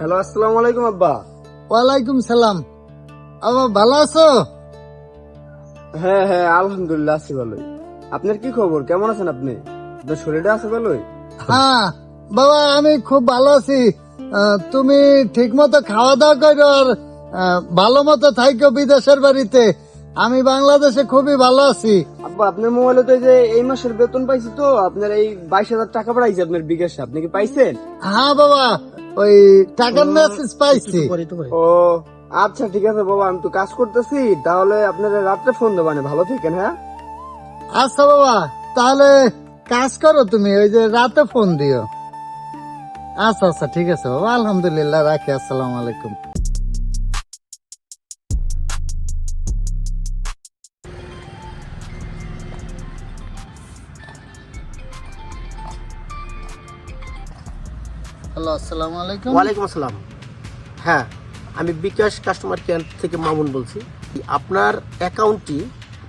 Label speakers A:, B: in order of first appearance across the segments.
A: Hello আসসালামু আলাইকুম আব্বা।
B: ওয়ালাইকুম সালাম। ভালো আছো?
A: হ্যাঁ হ্যাঁ আলহামদুলিল্লাহ আছি ভালোই। আপনার কি খবর? কেমন আছেন আপনি? আপনার শরীরটা আছে ভালোই?
B: হ্যাঁ বাবা আমি খুব ভালো আছি। তুমি ঠিক মতো খাওয়া দাওয়া করো আর ভালো মতো থাইকো বিদেশের বাড়িতে। আমি বাংলাদেশে খুবই ভালো আছি।
A: আব্বা আপনার মোবাইলে তো যে এই মাসের বেতন পাইছি তো আপনার এই বাইশ হাজার টাকা পাঠাইছে আপনার বিকাশে। আপনি কি পাইছেন?
B: হ্যাঁ বাবা ওই টাকার পাইছি।
A: ও আচ্ছা ঠিক আছে বাবা আমি তো কাজ করতেছি। তাহলে আপনারা রাতে ফোন দেবানে ভালো থাকেন হ্যাঁ?
B: আচ্ছা বাবা তাহলে কাজ করো তুমি ওই যে রাতে ফোন দিও। আচ্ছা আচ্ছা ঠিক আছে বাবা আলহামদুলিল্লাহ রাখি আসসালামু আলাইকুম। হ্যালো, আসসালামু আলাইকুম।
C: ওয়ালাইকুম আসসালাম। হ্যাঁ আমি বিকাশ কাস্টমার কেয়ার থেকে মামুন বলছি। আপনার অ্যাকাউন্টটি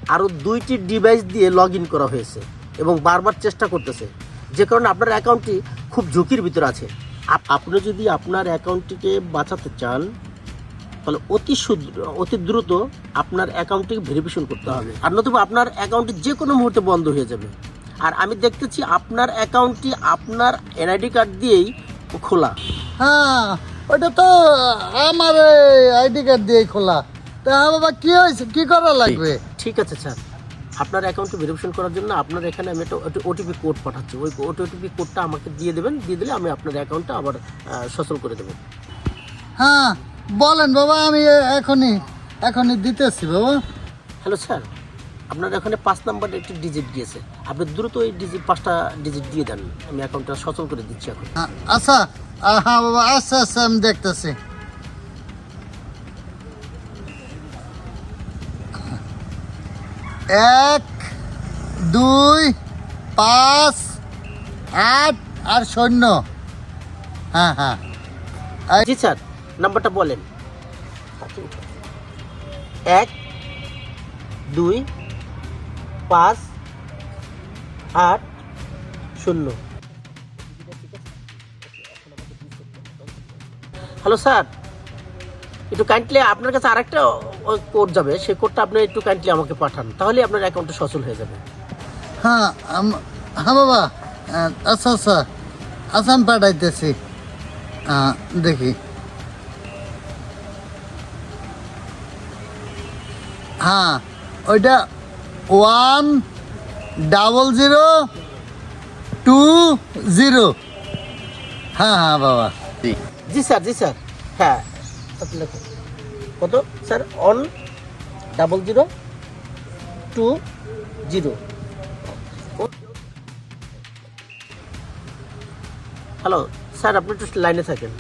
C: আরও দুইটি ডিভাইস দিয়ে লগ ইন করা হয়েছে এবং বারবার চেষ্টা করতেছে। যে কারণে আপনার অ্যাকাউন্টটি খুব ঝুঁকির ভিতরে আছে। আপ- আপনি যদি আপনার অ্যাকাউন্টটিকে বাঁচাতে চান, তাহলে অতি অতি দ্রুত আপনার অ্যাকাউন্টটিকে ভেরিফিকেশন করতে হবে। আর নতুবা আপনার অ্যাকাউন্টটি যে কোনো মুহূর্তে বন্ধ হয়ে যাবে। আর আমি দেখতেছি আপনার অ্যাকাউন্টটি আপনার এনআইডি কার্ড দিয়েই খোলা।
B: হ্যাঁ ওটা তো আমার আইডি কার্ড দিয়ে খোলা। তা বাবা কি হয়েছে? কি করা লাগবে?
C: ঠিক আছে স্যার। আপনার অ্যাকাউন্টে ভেরিফিকেশন করার জন্য আপনার এখানে আমি একটা ওটিপি কোড পাঠাচ্ছি। ওই ওটিপি কোডটা আমাকে দিয়ে দেবেন দিয়ে দিলে আমি আপনার অ্যাকাউন্টটা আবার সচল করে দেবো।
B: হ্যাঁ বলেন বাবা আমি এখনই এখনই দিতেছি বাবা।
C: হ্যালো স্যার আপনার এখানে পাঁচ নাম্বার একটি ডিজিট গিয়েছে। আপনি দ্রুত ওই ডিজিট পাঁচটা ডিজিট দিয়ে দেন। আমি অ্যাকাউন্টটা সচল করে দিচ্ছি এখন।
B: আচ্ছা হ্যাঁ বাবা আচ্ছা আচ্ছা আমি দেখতেছি। এক দুই পাঁচ আট আর শূন্য। হ্যাঁ হ্যাঁ
C: জি স্যার নাম্বারটা বলেন। এক দুই পাঁচ, আট, শূন্য। হ্যালো স্যার, একটু কাইন্ডলি আপনার কাছে আরেকটা কোড যাবে, সেই কোডটা আপনি একটু কাইন্ডলি আমাকে পাঠান, তাহলে আপনার অ্যাকাউন্টটা সচল হয়ে যাবে।
B: হ্যাঁ হ্যাঁ বাবা আচ্ছা আচ্ছা আচ্ছা আমি পাঠাইতেছি। দেখি। হ্যাঁ ওইটা one double zero two zero. হ্যাঁ হ্যাঁ বাবা।
C: জি। স্যার জি, স্যার। হ্যাঁ। কত? Sir one double zero two zero. Hello, sir, আপনি একটু লাইনে থাকেন।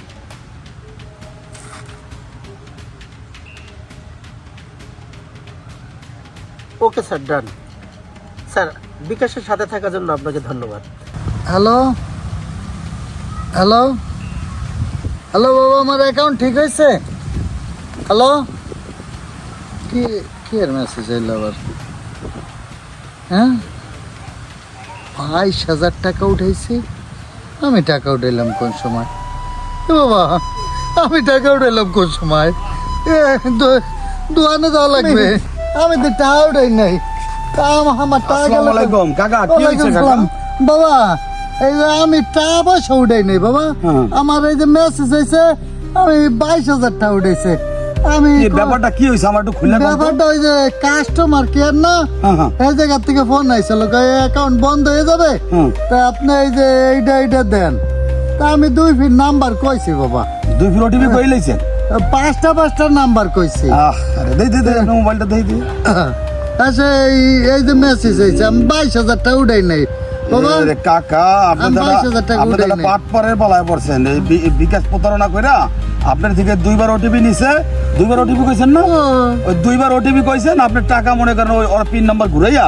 C: ওকে স্যার ডান। স্যার বিকাশের সাথে থাকার জন্য আপনাকে ধন্যবাদ।
B: হ্যালো? হ্যালো? হ্যালো বাবা আমার অ্যাকাউন্ট ঠিক হয়েছে? হ্যালো? কি কি এর মেসেজ এলো আবার? হ্যাঁ? বাইশ হাজার টাকা উঠেছি আমি টাকা উঠাইলাম কোন সময়? এ বাবা আমি টাকা উঠাইলাম কোন সময়? দোয়ানে যাওয়া লাগবে। আমি তো টাকা উঠাই নাই। আমার- আমার টাকা গেল।
A: আসসালামু আলাইকুম। কাকা কি হয়েছে কাকা?
B: বাবা এই যে আমি টাকা পয়সা উঠাই নাই বাবা।
A: হ্যাঁ।
B: আমার এই যে মেসেজ হয়েছে আমি বাইশ হাজার টাকা উঠেছে আমি
D: ব্যাপারটা কি হয়েছে আমার একটু খুলে
B: ব্যাপারটা ওই যে কাস্টমার কেয়ার না?
D: হ্যাঁ, হ্যাঁ।
B: এই জায়গা থেকে ফোন আইছিল অ্যাকাউন্ট বন্ধ হয়ে যাবে? তা আপনি এই যে এইটা এইটা দেন। তা আমি দুই ফিট নাম্বার কইছি বাবা।
D: দুই ফির ওটিপি কই লাইছেন?
B: পাঁচটা পাঁচটা নাম্বার কইছি।
D: আরে দেই দে দে মোবাইলটা দেই দে।
B: আচ্ছা এই এই যে মেসেজ হয়েছে আমি বাইশ হাজার টাকা উঠাই নাই।
D: কাকা আপনি
B: আমি
D: যারা
B: 22,000 টাকা
D: আপনি
B: উঠাই
D: যারা
B: নাই।
D: পাট পরের বলায় পড়ছেন বিকাশ প্রতারণা কইরা আপনার থেকে দুইবার ওটিপি নিছে। দুইবার ওটিপি কইছেন না? ওই দুইবার ওটিপি কইছেন আপনার টাকা মনে করেন ওই ওর পিন নাম্বার ঘুরাইয়া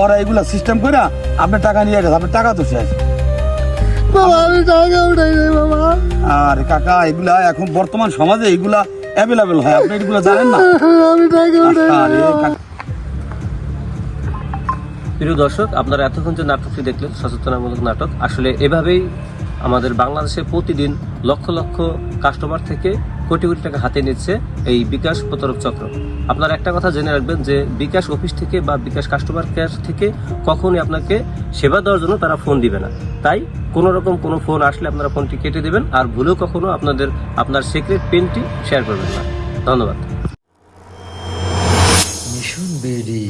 D: ওরা এগুলা সিস্টেম কইরা আপনার টাকা নিয়ে গেছে আপনার টাকা তো শেষ।
B: বাবা আমি টাকা উঠাই নাই বাবা
D: আর কাকা এগুলা এখন বর্তমান সমাজে এগুলা অ্যাভেলেবেল হয়। আপনি এগুলা জানেন না?
B: আমি টাকা উঠাই
D: আরে কাকা।
E: প্রিয় দর্শক আপনারা এতক্ষণ যে নাটকটি দেখলেন সচেতনামূলক নাটক আসলে এভাবেই আমাদের বাংলাদেশে প্রতিদিন লক্ষ লক্ষ কাস্টমার থেকে কোটি কোটি টাকা হাতে নিচ্ছে এই বিকাশ প্রতারক চক্র। আপনারা একটা কথা জেনে রাখবেন যে বিকাশ অফিস থেকে বা বিকাশ কাস্টমার কেয়ার থেকে কখনই আপনাকে সেবা দেওয়ার জন্য তারা ফোন দিবে না। তাই কোনো রকম কোনো ফোন আসলে আপনারা ফোনটি কেটে দেবেন আর ভুলেও কখনো আপনাদের, আপনার সিক্রেট পেনটি শেয়ার করবেন না। ধন্যবাদ।
F: মিশন বেডি